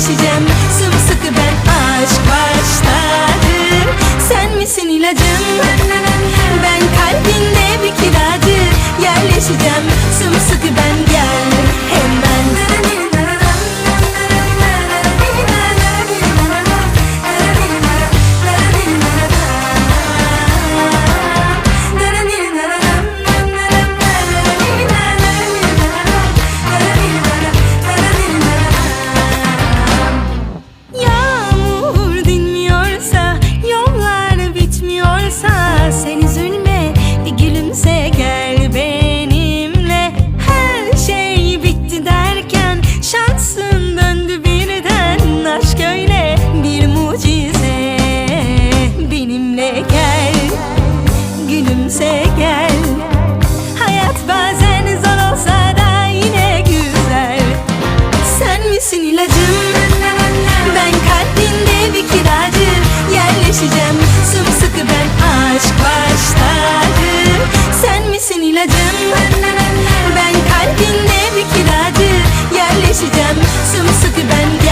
сидеть. ilacım Ben kalbinde bir kiracı Yerleşeceğim. Sımsıkı bende